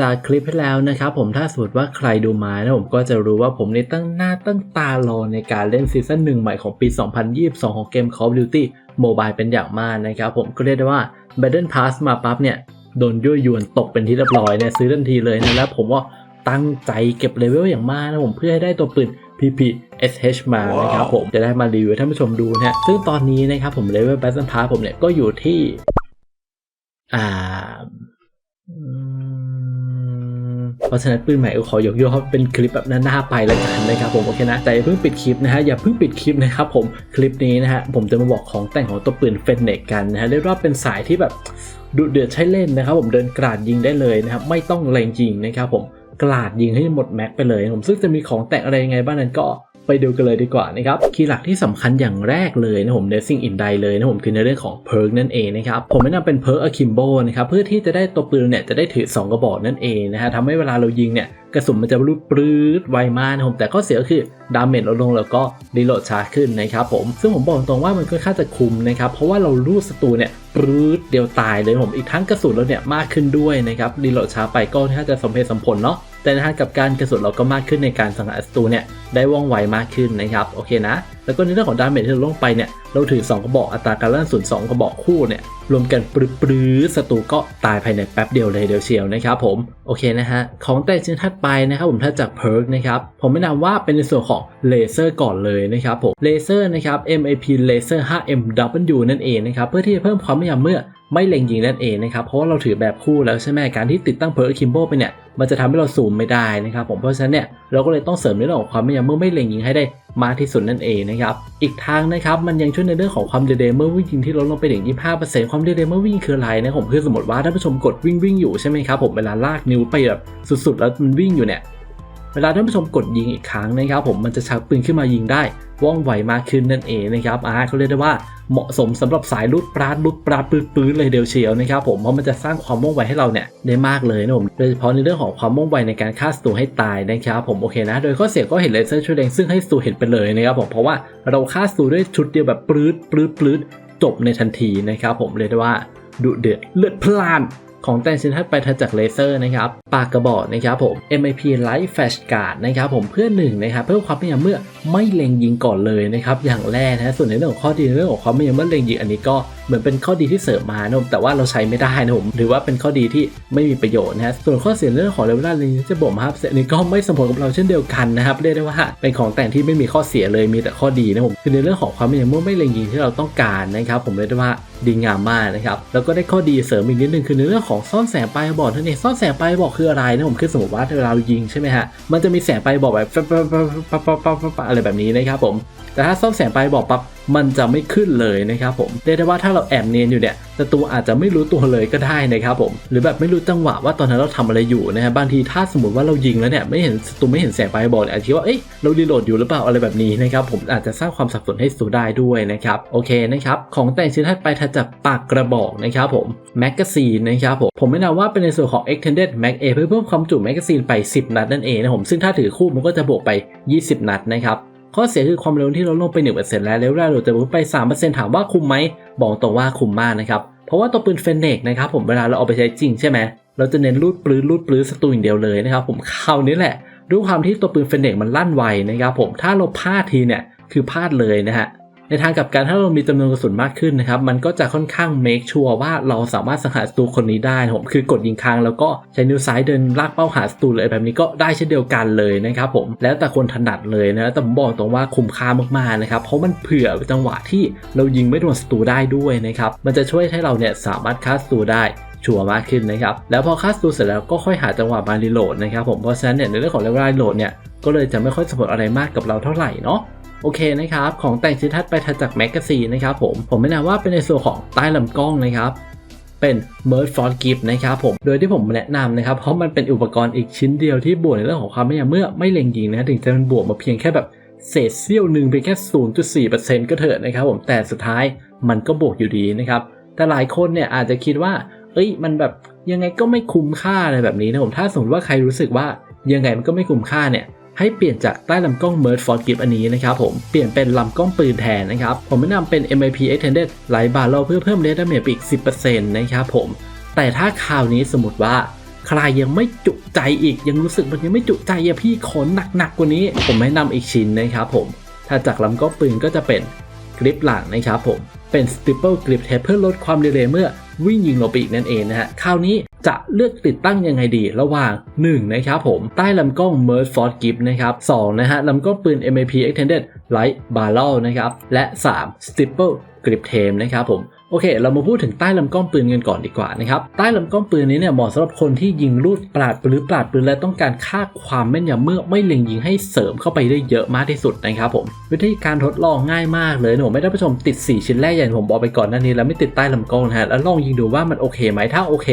จากคลิปที่แล้วนะครับผมถ้าสมมติว่าใครดูมานะผมก็จะรู้ว่าผมในตั้งหน้าตั้งตารอในการเล่นซีซั่นหนึ่งใหม่ของปี 2022 ของเกม Call of Duty Mobile เป็นอย่างมากนะครับผมก็เรียกได้ว่า Battle Pass มาปั๊บเนี่ยโดนยั่วยวนตกเป็นที่เรียบร้อยเนี่ยซื้อทันทีเลยนะแล้วผมก็ตั้งใจเก็บเลเวลอย่างมากนะผมเพื่อให้ได้ตัวปืน PPSH มานะครับผมจะได้มารีวิวให้ท่านผู้ชมดูนะฮะซึ่งตอนนี้นะครับผมเลเวล Battle Pass ผมเนี่ยก็อยู่ที่อ่าอืม เพราะฉะนั้นปืนใหม่ก็ขอยกย่อเป็นคลิปแบบหน้าๆไปแล้วกันนะครับผมโอเคนะแต่อย่าเพิ่งปิดคลิปนะฮะอย่าเพิ่งปิดคลิปนะครับผมคลิปนี้นะฮะผมจะมาบอกของแต่งของตัวปืนเฟนเนกกันนะฮะเรียกว่าเป็นสายที่แบบดุเดือดใช้เล่นนะครับผมเดินกราดยิงได้เลยนะครับไม่ต้องแรงยิงนะครับผมกราดยิงให้หมดแม็กไปเลยผมซึ่งจะมีของแต่งอะไรยังไงบ้างนั้นก็ ไปดูกันเลยดีกว่านะครับ คีย์หลักที่สำคัญอย่างแรกเลยนะผมเนซิ่งอินไดเลยนะผมคือในเรื่องของเพิร์กนั่นเองนะครับผมแนะนำเป็นเพิร์กอะคิมโบนะครับเพื่อที่จะได้ตัวปืนเนี่ยจะได้ถือ 2 กระบอกนั่นเองนะฮะทำให้เวลาเรายิงเนี่ยกระสุนมันจะรูดปรื้ดไวมากนะผมแต่ข้อเสียก็คือดาเมจลดลงแล้วก็รีโหลดช้าขึ้นนะครับผมซึ่งผมบอกตรงว่ามันค่อนข้างจะคุมนะครับเพราะว่าเรารูดศัตรูเนี่ยปรื้ดเดียวตายเลยผมอีกทั้งกระสุนเราเนี่ยมากขึ้นด้วยนะครับรีโหลดช้าไปก็ค่อนข้างจะสมเหตุสมผลเนาะ แต่ในทางกับการกระสุนเราก็มากขึ้นในการสังหารศัตรูเนี่ยได้ว่องไวมากขึ้นนะครับโอเคนะ แล้วก็ในเรื่องของดาเมจที่เราลงไปเนี่ยเราถือ 2 กระบอกอัตราการลั่นสุน2กระบอกคู่เนี่ยรวมกันปรื้อศัตรูก็ตายภายในแป๊บเดียวเลยเดียวเชียวนะครับผมโอเคนะฮะของแต่ชิ้นถัดไปนะครับผมถ้าจากเพิร์กนะครับผมแนะนำว่าเป็นในส่วนของเลเซอร์ก่อนเลยนะครับผมเลเซอร์นะครับ MAP Laser 5MW นั่นเองนะครับเพื่อที่จะเพิ่มความแม่นยำเมื่อ ไม่เล็งยิงนั่นเองนะครับ เพราะว่าเราถือแบบคู่แล้วใช่ไหมการที่ติดตั้งเพิร์คิมโบไปเนี่ย มันจะทำให้เราซูมไม่ได้นะครับผม เพราะฉะนั้นเนี่ยเราก็เลยต้องเสริมในเรื่องของความแม่นยำเมื่อไม่เล็งยิงให้ได้มากที่สุดนั่นเองนะครับ อีกทางนะครับมันยังช่วยในเรื่องของความเดเดเมื่อวิ่งยิงที่ลดลงไปถึง 25%ความเดเดเมื่อวิ่งคืออะไรนะผมคือสมมติว่าถ้าผู้ชมกดวิ่งวิ่งอยู่ใช่ไหมครับผมเวลาลากนิ้วไปแบบสุดๆ แล้วมันวิ่งอยู่เนี่ย เวลาท่านผู้ชมกดยิงอีกครั้งนะครับผมมันจะชักปืนขึ้นมายิงได้ว่องไวมากขึ้นนั่นเองนะครับอ่าเขาเรียกได้ว่าเหมาะสมสำหรับสายลุดปราดลุดปราดปืนปืนเลยเดียวเชียวนะครับผมเพราะมันจะสร้างความว่องไวให้เราเนี่ยได้มากเลยนะผมโดยเฉพาะในเรื่องของความว่องไวในการฆ่าศัตรูให้ตายนะครับผมโอเคนะ โดยข้อเสียก็เห็นเลเซอร์ช่วยแรงซึ่งให้ศัตรูเห็นไปเลยนะครับผมเพราะว่าเราฆ่าศัตรูด้วยชุดเดียวแบบปลื้ดปลื้ดปลื้ดจบในทันทีนะครับผมเรียกได้ว่าดุเดือดเลือดพล่าน ของแต่งชิ้นถัดไปถัดจากเลเซอร์นะครับปากกระบอกนะครับผม MIP Light Flash Guard นะครับผมเพื่อหนึ่งนะครับเพิ่มความแม่นยำเมื่อไม่เล็งยิงก่อนเลยนะครับอย่างแรกนะส่วนในเรื่องของข้อดีในเรื่องของความแม่นยำเมื่อเล็งยิงอันนี้ก็เหมือนเป็นข้อดีที่เสริมมานะผมแต่ว่าเราใช้ไม่ได้นะผมหรือว่าเป็นข้อดีที่ไม่มีประโยชน์นะฮะส่วนข้อเสียนเรื่องของเลเวลนี้จะบอกมครับอันนี้ก็ไม่สมผลกับเราเช่นเดียวกันนะครับเรียกได้ว่าเป็นของแต่งที่ไม่มีข้อเสียเลยมีแต่ข้อดีนะผมคือในเรื่องของความแม่นยำเมื่อไม่เล็งยิงที่เราต้องการนะครับผมเรียกได้ว่าดีงามมากนะครับ แล้วก็ได้ข้อดีเสริมอีกนิดนึงคือในเรื่องของซ่อนแสงปลายกระบอกนั่นเองซ่อนแสงปลายกระบอกคืออะไรนะผมคือสมมติว่าเวลาเรายิงใช่ไหมฮะมันจะมีแสงปลายบอกแบบอะไรแบบนี้นะครับผมแต่ถ้าซ่อนแสงปลายกระบอกปั๊บ มันจะไม่ขึ้นเลยนะครับผมเรียกได้ว่าถ้าเราแอบเนียนอยู่เนี่ยศัตรูอาจจะไม่รู้ตัวเลยก็ได้นะครับผม หรือแบบไม่รู้จังหวะว่าตอนนั้นเราทำอะไรอยู่นะฮะบางทีถ้าสมมติว่าเรายิงแล้วเนี่ยไม่เห็นศัตรูไม่เห็นแสงปลายกระบอกเนี่ยอาจจะคิดว่าเอ๊ะเรารีโหลดอยู่หรือเปล่าอะไรแบบนี้นะครับผมอาจจะสร้างความสับสนให้ศัตรูได้ด้วยนะครับโอเคนะครับของแต่งชิ้นถัดไปถัดจากปากกระบอกนะครับผมแมกกาซีนนะครับผมผมแนะนำว่าเป็นในส่วนของ extended mag A เพื่อเพิ่มความจุแมกกาซีนไป 10 นัดนั่นเองนะผมซึ่งถ้าถือคู่มันก็จะบวกไป 20 นัดนะครับ ข้อเสียคือความเร็วที่ลดลงไป 1%แล้วเร็วแรกเราจะลดไป 3%ถามว่าคุ้มไหม บอกตรงว่าคุ้มมากนะครับ เพราะว่าตัวปืนเฟนเนกนะครับผมเวลาเราเอาไปใช้จริงใช่ไหม เราจะเน้นรูดปลื้ดรูดปลื้ดศัตรูอย่างเดียวเลยนะครับผมคราวนี้แหละด้วยความที่ตัวปืนเฟนเนกมันลั่นไวนะครับผมถ้าเราพลาดทีเนี่ยคือพลาดเลยนะฮะ ในทางกลับกันถ้าเรามีจำนวนกระสุนมากขึ้นนะครับมันก็จะค่อนข้างเมคชัวร์ว่าเราสามารถสังหารศัตรูคนนี้ได้ผมคือกดยิงค้างแล้วก็ใช้นิ้วซ้ายเดินลากเป้าหาศัตรูเลยแบบนี้ก็ได้เช่นเดียวกันเลยนะครับผมแล้วแต่คนถนัดเลยนะแต่ผมบอกตรงว่าคุ้มค่ามากๆนะครับเพราะมันเผื่อจังหวะที่เรายิงไม่โดนศัตรูได้ด้วยนะครับมันจะช่วยให้เราเนี่ยสามารถฆ่าศัตรูได้ชัวร์มากขึ้นนะครับ แล้วพอคัสตูเสร็จแล้วก็ค่อยหาจังหวะมารีโหลดนะครับผม เพราะฉะนั้นเนี่ยในเรื่องของเลเวลรีโหลดเนี่ย ก็เลยจะไม่ค่อยสมผลอะไรมากกับเราเท่าไหร่เนาะ โอเคนะครับของแต่งชิ้นถัดไปถัดจากแมกกาซีนนะครับผมผมแนะนำว่าเป็นในส่วนของใต้ลำกล้องนะครับเป็น m e r g f o r Gift นะครับผม โดยที่ผมแนะนำนะครับ เพราะมันเป็นอุปกรณ์อีกชิ้นเดียวที่บวกในเรื่องของความไม่ยเมื่อไม่เล็งยิงนะถึงจะมันบวกมาเพียงแค่แบบเศษเสี้ยวหนึ่งเพียงแค่ 0.4%ก็เถอะนะครับผมแต่สุดท้ายมันก็บวกอยู่ดีนะครับ แต่หลายคนเนี่ยอาจจะคิดว่า เอ้ยมันแบบยังไงก็ไม่คุ้มค่าอะไรแบบนี้นะผมถ้าสมมติว่าใครรู้สึกว่ายังไงมันก็ไม่คุ้มค่าเนี่ย ให้เปลี่ยนจากใต้ลำกล้อง Merge for Gift อันนี้นะครับผมเปลี่ยนเป็นลำกล้องปืนแทนนะครับผมแนะนำเป็น MIP Extended Light Barrel เพื่อเพิ่ม Rate Damage ไปอีก 10%นะครับผมแต่ถ้าคราวนี้สมมติว่าใครยังไม่จุใจอีกยังรู้สึกมันยังไม่จุใจอะพี่ขนหนักๆกว่านี้ ผมแนะนำอีกชิ้นนะครับผมถ้าจากลำกล้องปืนก็จะเป็นกริปหลังนะครับผมเป็น Stipple Grip Tape เพื่อลดความเลย์เมื่อวิ่งยิงลงไปอีกนั่นเองนะฮะคราวนี้ จะเลือกติดตั้งยังไงดีระหว่าง 1 นะครับผม ใต้ลำกล้อง Merge Force Grip นะครับ 2 นะฮะลำกล้องปืน MAP Extended Light Barrel นะครับ และ 3 Stipple Grip Tape นะครับผมโอเค เรามาพูดถึงใต้ลำกล้องปืนกันก่อนดีกว่านะครับ ใต้ลำกล้องปืนนี้เนี่ยเหมาะสำหรับคนที่ยิงลูดปราดหรือปราดปืนและต้องการค่าความแม่นยำเมื่อไม่เล็งยิงให้เสริมเข้าไปได้เยอะมากที่สุดนะครับผม วิธีการทดลองง่ายมากเลยนะผมไม่ได้ผู้ชมติด 4 ชิ้นแรกอย่างที่ผมบอกไปก่อนหน้านี้แล้วไม่ติดใต้ลำกล้องนะฮะแล้วลองยิงดูว่ามันโอเคไหมถ้าโอเค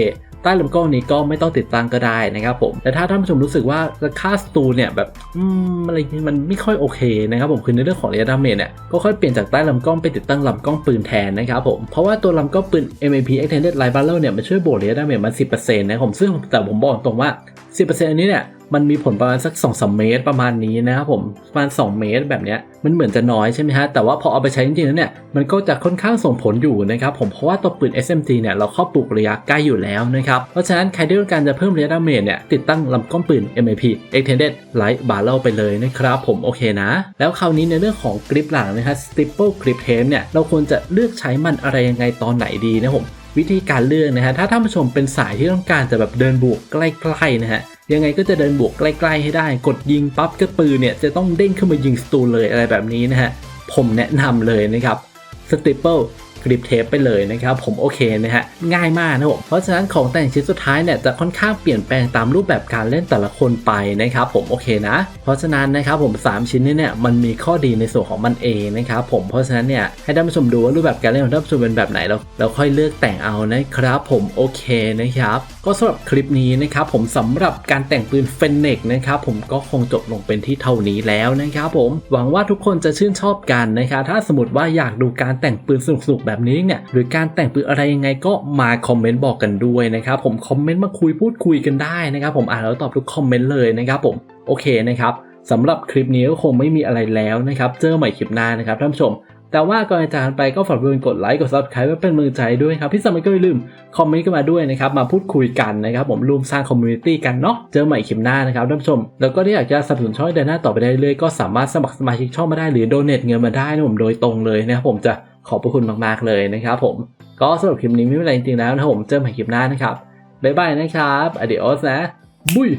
ใต้ลำกล้องนี้ก็ไม่ต้องติดตั้งก็ได้นะครับผม แต่ถ้าท่านผู้ชมรู้สึกว่าค่าสตูเนี่ยแบบอืมอะไรมันไม่ค่อยโอเคนะครับผมคือในเรื่องของระยะดาเมจเนี่ยก็ค่อยเปลี่ยนจากใต้ลำกล้องไปติดตั้งลำกล้องปืนแทนนะครับผม เพราะว่าตัวลำกล้องปืน MAP Extended Light Barrel เนี่ยมันช่วยบวกระยะดาเมจมา10%นะครับผมซึ่งแต่ผมบอกตรงว่า 10%อันนี้เนี่ย มันมีผลประมาณสัก2-3เมตรประมาณนี้นะครับผมประมาณ 2 เมตรแบบเนี้ยมันเหมือนจะน้อยใช่ไหมฮะแต่ว่าพอเอาไปใช้จริงๆแล้วเนี่ยมันก็จะค่อนข้างส่งผลอยู่นะครับผมเพราะว่าตัวปืน SMG เนี่ยเราครอบปลูกระยะใกล้อยู่แล้วนะครับเพราะฉะนั้นใครที่ต้องการจะเพิ่มระยะดาเมจเนี่ยติดตั้งลำกล้องปืน MAP Extended Light Barrel ไปเลยนะครับผมโอเคนะ แล้วคราวนี้ในเรื่องของกริปหลังนะฮะ Stipple Grip Tape เนี่ยเราควรจะเลือกใช้มันอะไรยังไงตอนไหนดีนะผมวิธีการเลือกนะฮะถ้าท่านผู้ชมเป็นสายที่ต้องการจะแบบเดินบวกใกล้ๆนะฮะ ยังไงก็จะเดินบวกใกล้ๆให้ได้ กดยิงปั๊บก็ปืนเนี่ยจะต้องเด้งขึ้นมายิงสตูเลยอะไรแบบนี้นะฮะ ผมแนะนำเลยนะครับสติปเปิล กริปเทปไปเลยนะครับผมโอเคนะฮะง่ายมากนะผมเพราะฉะนั้นของแต่งชิ้นสุดท้ายเนี่ยจะค่อนข้างเปลี่ยนแปลงตามรูปแบบการเล่นแต่ละคนไปนะครับผมโอเคนะ เพราะฉะนั้นนะครับผม 3 ชิ้นนี้เนี่ยมันมีข้อดีในส่วนของมันเองนะครับผมเพราะฉะนั้นเนี่ยให้ท่านผู้ชมดูว่ารูปแบบการเล่นของท่านผู้ชมเป็นแบบไหนแล้วเราค่อยเลือกแต่งเอานะครับผมโอเคนะครับก็สำหรับคลิปนี้นะครับผมสำหรับการแต่งปืนเฟนเนกนะครับผมก็คงจบลงเป็นที่เท่านี้แล้วนะครับผมหวังว่าทุกคนจะชื่นชอบกันนะครับถ้าสมมติว่าอยากดูการแต่งปืนสนุกๆแบบนี้เนี่ยหรือการแต่งปืนอะไรยังไงก็มาคอมเมนต์บอกกันด้วยนะครับผมคอมเมนต์มาคุยพูดคุยกันได้นะครับผมอ่านแล้วตอบทุกคอมเมนต์เลยนะครับผมโอเคนะครับสำหรับคลิปนี้ก็คงไม่มีอะไรแล้วนะครับเจอใหม่คลิปหน้านะครับท่านผู้ชม แต่ว่าก่อนจะจากไปก็ฝากเพื่อนกดไลค์กด subscribe ไว้เป็นมือใจด้วยครับที่สำคัญก็อย่าลืมคอมเมนต์กันมาด้วยนะครับมาพูดคุยกันนะครับผมร่วมสร้างคอมมูนิตี้กันเนาะเจอใหม่คลิปหน้านะครับท่านผู้ชม แล้วก็ถ้าอยากจะสนับสนุนช่องเดินหน้าต่อไปได้เรื่อยก็สามารถสมัครสมาชิกช่องมาได้หรือโดเนทเงินมาได้นะผมโดยตรงเลยนะครับผมจะ ขอบพระคุณมากๆเลยนะครับผม ก็สำหรับคลิปนี้ไม่เป็นไรจริงๆแล้วนะครับผมเจอใหม่คลิปหน้านะครับบ๊ายบายนะครับอเดียสนะบุย